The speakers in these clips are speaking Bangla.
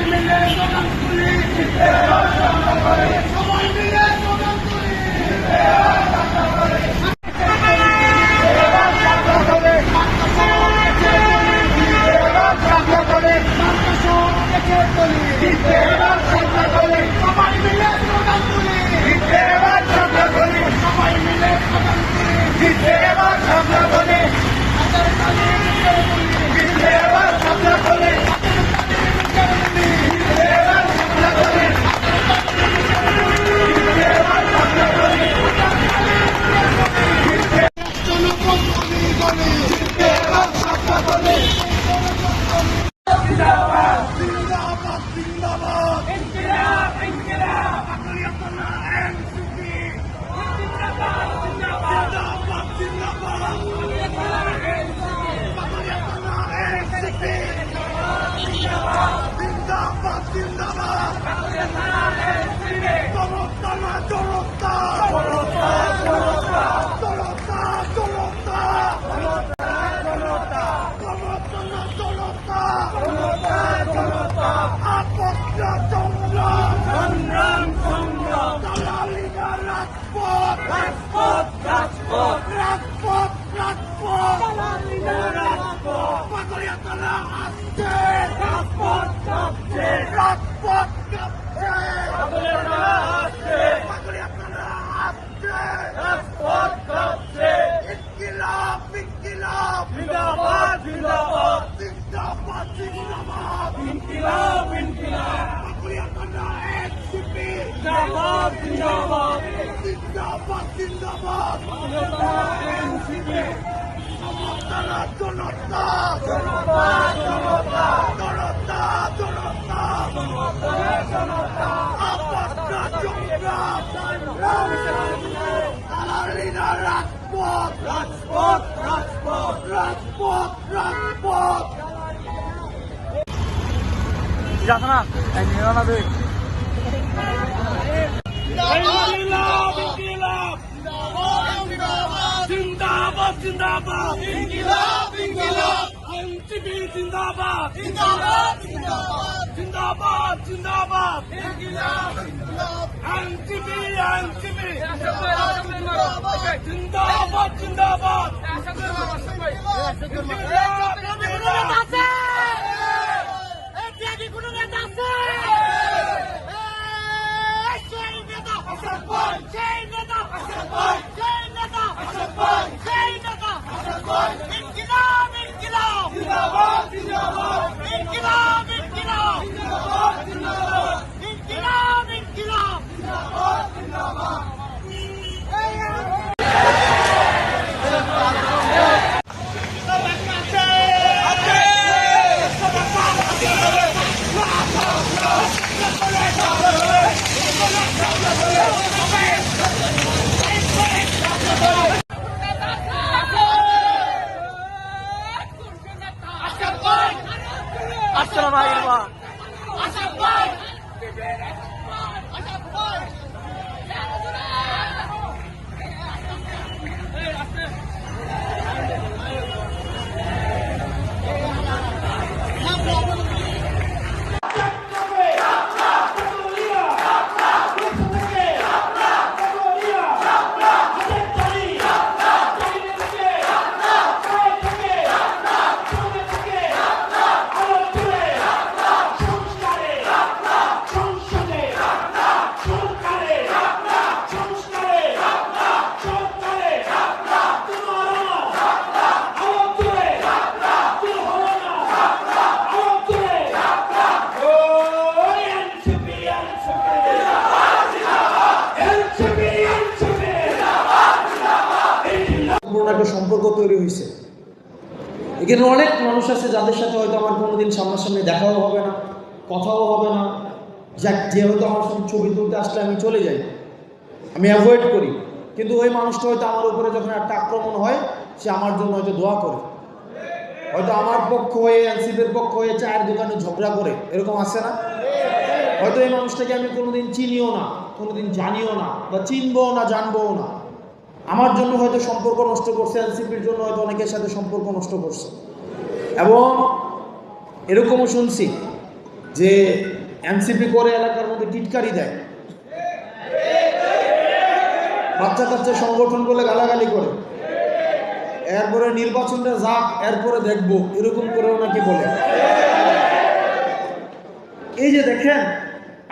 মিলে রাজপথ রাজপথ রাজপথ পাগলিয়াতলা আসছে রাজপথ কাঁপছে রাজপথ কাঁপছে পাগলিয়াতলা আসছে পাগলিয়াতলা আসছে রাজপথ কাঁপছে ইনকিলাব ইনকিলাব জিন্দাবাদ জিন্দাবাদ জিন্দাবাদ জিন্দাবাদ জিন্দাবাদ জিন্দাবাদ জিন্দাবাদ রাজপথ রাজপথ রাজপথ রাজপথ রাজপথ যাতনা নিরানব্বই জিন্দাবাদ। ইনকিলাব ইনকিলাব। আইএনটিপি জিন্দাবাদ। জিন্দাবাদ জিন্দাবাদ। জিন্দাবাদ ইনকিলাব ইনকিলাব। আইএনটিপি আইএনটিপি জিন্দাবাদ জিন্দাবাদ। এখানে অনেক মানুষ আছে যাদের সাথে হয়তো আমার কোনোদিন সামনাসামনি দেখাও হবে না, কথাও হবে না। যাক, যে হয়তো আমার সাথে ছবি তুলতে আসলে আমি চলে যাই। আমি অ্যাভয়েড করি। কিন্তু ওই মানুষটা হয়তো আমার উপরে যখন একটা আক্রমণ হয়, সে আমার জন্য হয়তো দোয়া করে। হয়তো আমার পক্ষ হয়ে, এনসিপির পক্ষ হয়ে চায়ের দোকানে ঝগড়া করে, এরকম আছে না? হয়তো এই মানুষটাকে আমি কোনোদিন চিনিও না, কোনোদিন জানিও না, বা চিনবও না, জানবও না। আমার জন্য হয়তো সম্পর্ক নষ্ট করছে, এনসিপির জন্য হয়তো অনেকের সাথে সম্পর্ক নষ্ট করছে। এবং এরকমও শুনছি যে এনসিপি করে এলাকার মধ্যে টিটকারি দেয়। বাচ্চা কাচ্চা সংগঠন বলে গালাগালি করে। এরপরে নির্বাচনটা যাক, এরপরে দেখব, এরকম করেও নাকি বলে। এই যে দেখেন,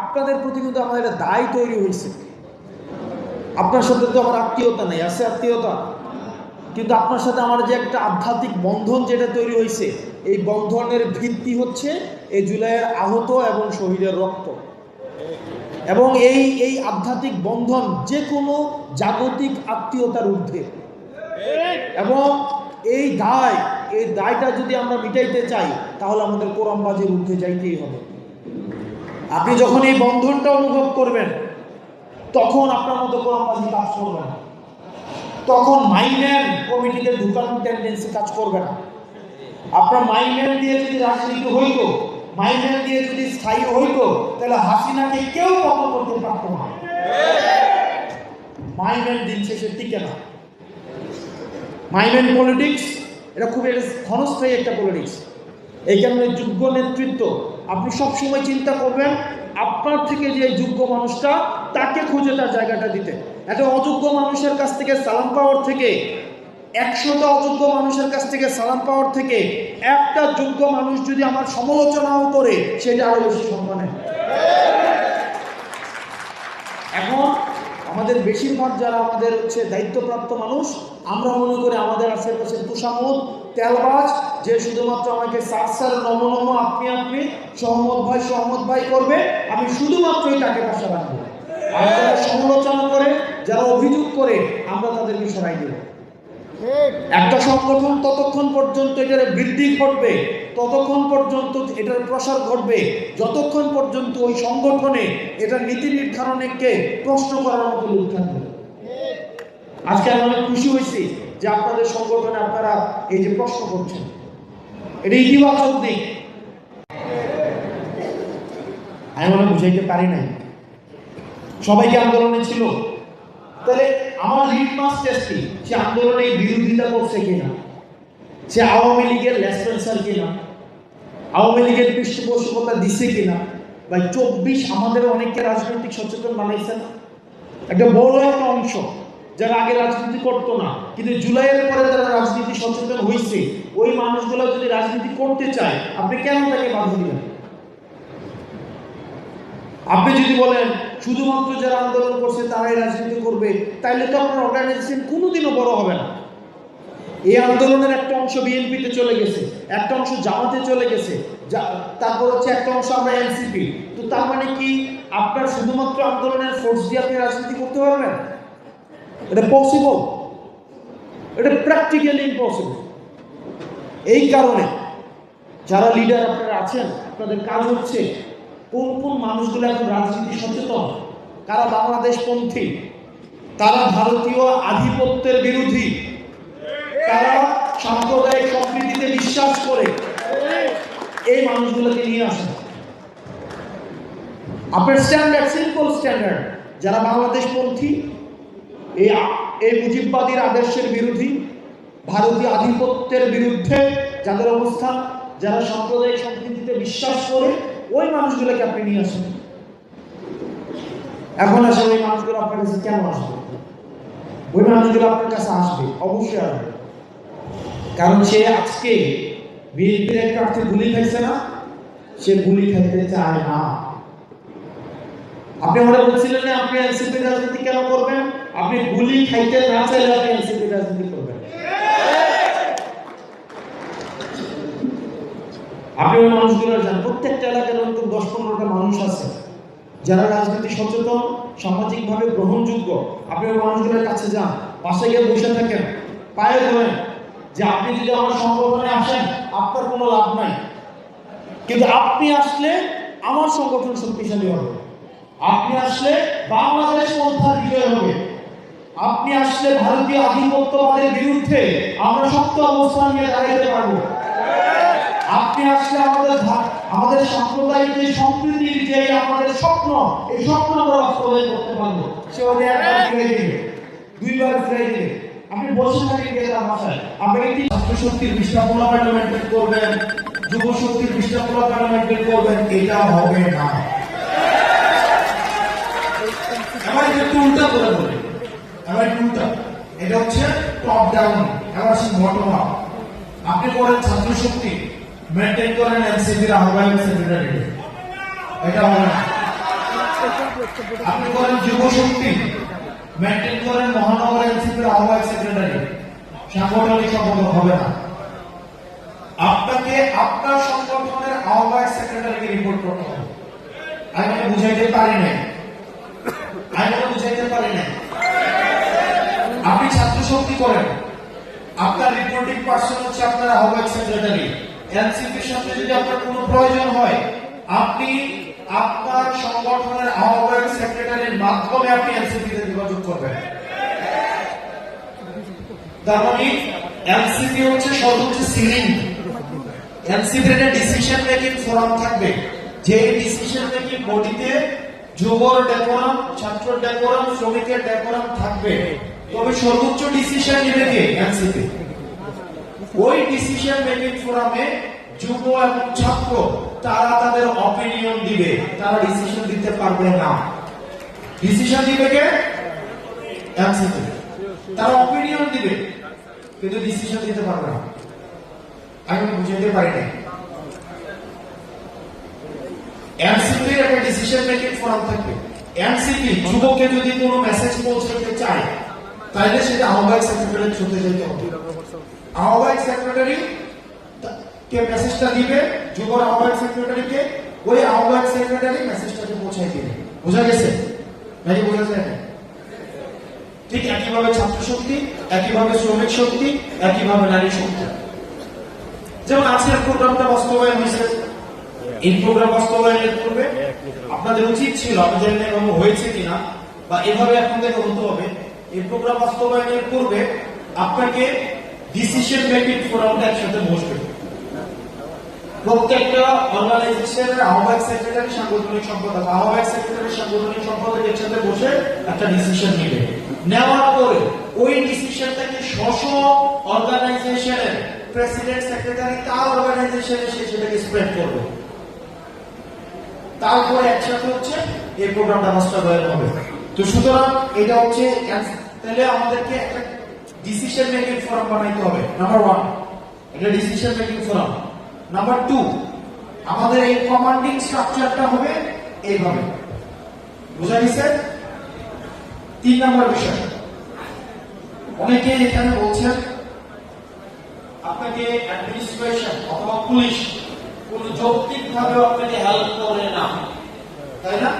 আপনাদের প্রতি কিন্তু একটা দায় তৈরি হয়েছে। আপনার সাথে তো আমার আত্মীয়তা নেই, আছে আত্মীয়তা। কিন্তু আপনার সাথে আমার যে একটা আধ্যাত্মিক বন্ধন যেটা তৈরি হয়েছে, এই বন্ধনের ভিত্তি হচ্ছে এই জুলাইয়ের আহত এবং শহীদের রক্ত। এবং এই এই আধ্যাত্মিক বন্ধন যে কোনো জাগতিক আত্মীয়তার ঊর্ধ্বে। এবং এই দায়, এই দায়টা যদি আমরা মিটাইতে চাই, তাহলে আমাদের কোরআনবাজের ঊর্ধ্বে যাইতেই হবে। আপনি যখন এই বন্ধনটা অনুভব করবেন তখন আপনার মতো কোরআনবাজি কাজ করবে না। তখন মাইন্যান কমিটিতে ঢুকানোর টেন্ডেন্সি কাজ করবে না। আপনার মাইন্যান দিয়ে যদি রাজনীতি হইতো মাইন্যান দিয়ে যদি স্থায়ী হইতো, তাহলে হাসিনাকে কেউ পতন করতে পারতো না। মাইন্যান দিন শেষে টিকে না। মাইন্যান পলিটিক্স এটা খুব একটা ক্ষণস্থায়ী একটা পলিটিক্স এই কারণে যোগ্য নেতৃত্ব আপনি সবসময় চিন্তা করবেন, আপনার থেকে যে যোগ্য মানুষটা, তাকে খুঁজে তার জায়গাটা দিতে। একটা অযোগ্য মানুষের কাছ থেকে সালাম পাওয়ার থেকে একশোটা অযোগ্য মানুষের কাছ থেকে সালাম পাওয়ার থেকে, একটা যোগ্য মানুষ যদি আমার সমালোচনাও করে, সেটা আরও বেশি সম্মানে এখন আমাদের বেশিরভাগ যারা আমাদের হচ্ছে দায়িত্বপ্রাপ্ত মানুষ, আমরা মনে করি আমাদের আশেপাশে তুষামত তেলবাজ যে শুধুমাত্র আমাকে নম নম আপনি আপনি সহমত ভাই সহমত ভাই করবে আমি শুধুমাত্রই তাকে পাশে রাখব। আর যারা সমালোচনা করে যারা অভিযোগ করে আমরা তাদেরকে সরাই দেব। একটা সংগঠন ততক্ষণ পর্যন্ত এটার বৃদ্ধি ঘটবে ততক্ষণ পর্যন্ত এটার প্রসার ঘটবে যতক্ষণ পর্যন্ত ওই সংগঠনে এটার নীতি নির্ধারণকে প্রশ্ন করার মতো লোক থাকবে। আজকে আমি অনেক খুশি হয়েছি। যে আপনাদের সংগঠনে আপনারা এই যে প্রশ্ন করছেন, এটা ইতিবাচক দিক। আমি মনে বুঝাইতে পারি নাই। সবাইকে আন্দোলনে ছিল। তাহলে আমার লিটমাস টেস্ট সে আন্দোলনে বিরোধিতা করছে কিনা? সে আওয়ামী লীগের লেসপেন্সার কিনা? আওয়ামী লীগের পৃষ্ঠপোষকতা দিছে কিনা? বা চব্বিশ আমাদের অনেককে রাজনৈতিক সচেতন বানাইছে না? একটা বড় একটা অংশ। যারা আগে রাজনীতি করতো না, কিন্তু জুলাইয়ের পরে তারা রাজনীতি সচেতন হয়েছে ওই মানুষগুলো যদি রাজনীতি করতে চায়, আপনি কেন তাকে বাধা দিবেন? আপনি যদি বলেন, শুধুমাত্র যারা আন্দোলন করছে তারাই রাজনীতি করবে, তাইলে তো আপনার অর্গানাইজেশন কোনোদিনও বড় হবে না। এই আন্দোলনের একটা অংশ বিএনপিতে চলে গেছে, একটা অংশ জামাতে চলে গেছে তারপর হচ্ছে একটা অংশ আমরা এনসিপি। তো তার মানে কি আপনার শুধুমাত্র আন্দোলনের ফোর্স দিয়ে আপনি রাজনীতি করতে পারবেন? এটা পসিবল এটা প্র্যাকটিক্যালি ইম্পসিবল এই কারণে যারা লিডার আপনারা আছেন, আপনাদের কাজ হচ্ছে কোন কোন মানুষগুলো এখন রাজনীতি সচেতন? কারা বাংলাদেশপন্থী? তারা ভারতীয় আধিপত্যের বিরোধী? তারা সাম্প্রদায়িক সম্প্রীতিতে বিশ্বাস করে? এই মানুষগুলোকে নিয়ে আসেন। আপনার স্ট্যান্ডার্ড সিম্পল স্ট্যান্ডার্ড যারা বাংলাদেশপন্থী এই এই মুজিববাদীর আদর্শের বিরোধী, ভারতীয় আধিপত্যের বিরুদ্ধে যাদের অবস্থান যারা সাম্প্রদায়িক সম্প্রীতিতে বিশ্বাস করে, ওই মানুষগুলোকে আপনি নিয়ে আসেন। এখন আসলে ওই মানুষগুলো আপনার কাছে কেন আসবে? ওই মানুষগুলো আপনার কাছে আসবে, অবশ্যই আসবে। কারণ সে আজকে বিএনপির এক প্রার্থী গুলি খাইছে না, সে গুলি খাইতে চায় না। আপনি আমাদের বলছিলেন যে আপনি এনসিপি রাজনীতি কেন করবেন? আপনি গুলি খাইতে না চাইলে আপনি এনসিপি রাজনীতি করবেন। আপনি ওই মানুষগুলো জান প্রত্যেকটা এলাকার এরকম দশ পনেরোটা মানুষ আছে, যারা রাজনীতি সচেতন, সামাজিকভাবে গ্রহণযোগ্য। আপনি ওই মানুষগুলোর কাছে যান, পাশে গিয়ে বসে থাকেন, পায়ে ধরেন যে আপনি যদি আমার সংগঠনে আসেন, আপনার কোনো লাভ নাই। কিন্তু আপনি আসলে আমার সংগঠন শক্তিশালী হবে। আপনি আসলে বাংলাদেশ পন্থার বিজয় হবে। আপনি আসলে ভারতীয় আধিপত্যবাদের বিরুদ্ধে আমরা শক্ত অবস্থান নিয়ে দাঁড়াইতে পারব। আপনি আসলে আমাদের আমাদের সাম্প্রদায়িক যে সম্প্রীতির যে আমাদের স্বপ্ন, এই স্বপ্ন আমরা বাস্তবায়ন করতে পারব। সে ওদের একবার ফিরে দিবে দুইবার ফিরে দিবে। আপনি বসে থাকেন গেলাম ভাষায় আপনি একটি ছাত্র শক্তির বিস্তাপনা মেনটেন করবেন যুব শক্তির বিস্তাপনা মেনটেন করবেন, এটা হবে না। আমার একটু উল্টা করে বলি। আমার একটু এটা হচ্ছে টপ ডাউন এবার আসুন বটম আপ আপনি করেন ছাত্র শক্তি মেনটেন করেন এনসিপির আহ্বায়ক সেক্রেটারি এটা হবে না। আপনি করেন যুব শক্তি মেনটেন করেন মহানগর এনসিপির আহ্বায়ক সেক্রেটারি সাংগঠনিক সম্পর্ক হবে না। আপনাকে আপনার সংগঠনের আহ্বায়ক সেক্রেটারিকে রিপোর্ট করতে হবে। আমি বুঝাইতে পারি নাই। আমি বুঝাইতে পারি নাই। আপনি ছাত্র শক্তি করেন। আপনার রিপোর্টিং পার্সন হচ্ছে আপনার আহ্বায়ক সেক্রেটারি এনসিপির সাথে যদি আপনার কোনো প্রয়োজন হয়, আপনি আপনার সংগঠনের আহ্বায়ক সেক্রেটারির মাধ্যমে আপনি এনসিপি তে যোগাযোগ করবেন। তার মানে এনসিপি হচ্ছে সর্বোচ্চ সিলিং এনসিপির একটা ডিসিশন মেকিং ফোরাম থাকবে। যে ডিসিশন মেকিং বডিতে যুবর ডেকোরাম ছাত্র ডেকোরাম শ্রমিকের ডেকোরাম থাকবে। তবে সর্বোচ্চ ডিসিশন নেবে কে? এনসিপি ওই ডিসিশন মেকিং ফোরামে যুব এবং ছাত্র, তারা তাদের অপিনিয়ন দিবে, তারা ডিসিশন দিতে পারবে না। ডিসিশন দিবে কে? এনসিপি তারা অপিনিয়ন দিবে, কিন্তু ডিসিশন দিতে পারবে না। আমি বুঝাইতে পারি না এনসিপি একটা ডিসিশন মেকিং ফোরাম থাকবে। এনসিপি যুবকে যদি কোনো মেসেজ তাহলে সেটা আহ্বায়ক সেক্রেটারি চলতে যেতে হবে আহ্বায়ক সেক্রেটারি কে মেসেজটা দিবে? যুবর আহ্বায়ক সেক্রেটারিকে ওই আহ্বায়ক সেক্রেটারি মেসেজটাকে পৌঁছাই দিবে। বোঝা গেছে? নাকি বোঝা যায় না। ঠিক একইভাবে ছাত্র শক্তি একইভাবে শ্রমিক শক্তি, একইভাবে নারী শক্তি। যেমন আজকের প্রোগ্রামটা বাস্তবায়ন হয়েছে। এই প্রোগ্রাম বাস্তবায়নের পূর্বে আপনাদের উচিত ছিল আপনাদের এরকম হয়েছে কিনা, বা এভাবে থেকে হতে হবে। এই প্রোগ্রাম বাস্তবায়নের পূর্বে আপনাকে ডিসিশন মেকিং ফোরামটা একসাথে বসবে প্রত্যেকটা অর্গানাইজেশনের আহ্বায়ক সেক্রেটারি, সাংগঠনিক সম্পাদক। আহ্বায়ক সেক্রেটারি, সাংগঠনিক সম্পাদক বসে একটা ডিসিশন নেওয়ার পরে ওই ডিসিশনটাকে স্ব অর্গানাইজেশনের প্রেসিডেন্ট সেক্রেটারি তার অর্গানাইজেশনে সে সেটাকে স্প্রেড করবে। তারপরে একসাথে হচ্ছে এই প্রোগ্রামটা বাস্তবায়ন হবে। তো সুতরাং এটা হচ্ছে তাহলে আমাদেরকে একটা ডিসিশন মেকিং ফোরাম বানাইতে হবে। নাম্বার ওয়ান এটা decision making forum number two আমাদের এই কমান্ডিং স্ট্রাকচারটা হবে এইভাবে। বুঝা গেছে? তিন নম্বর বিষয়। অনেকে এখানে বলছেন, আপনাকে অ্যাডমিনিস্ট্রেশন অথবা পুলিশ কোন যৌক্তিক ভাবে আপনাকে হেল্প করে না। তাই না?